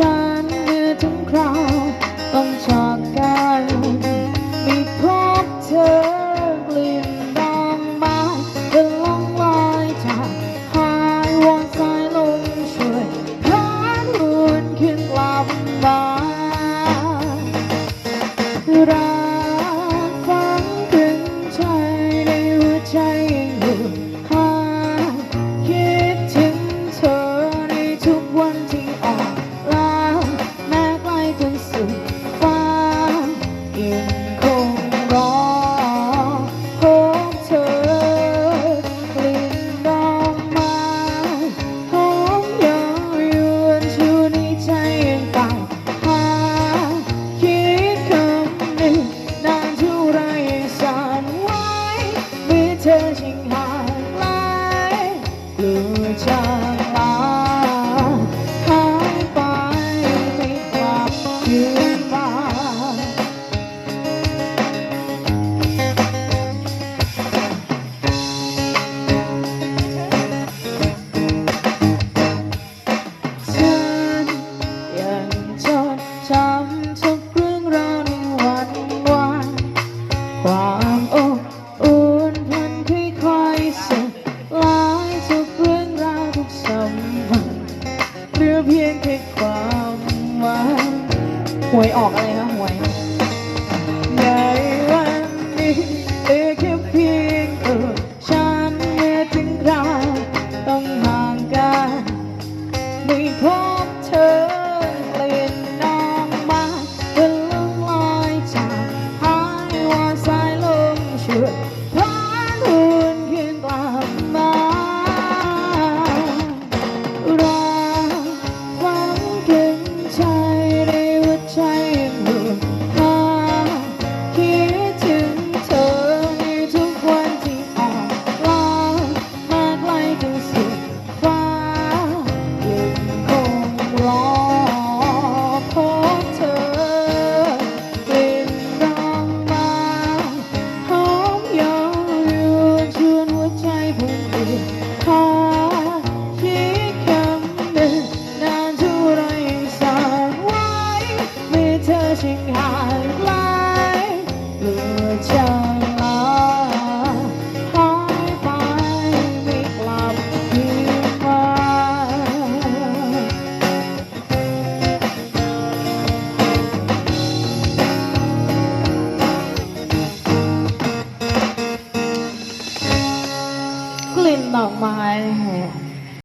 ฉันเมื่อถึงคราวต้องจากกันมีพบเธอกลิ่นดองไม้เป็นลองลอยจากหายวอนสายลมช่วยพาดวนขึ้นลำบาก ออกอะไรเนาะ my head.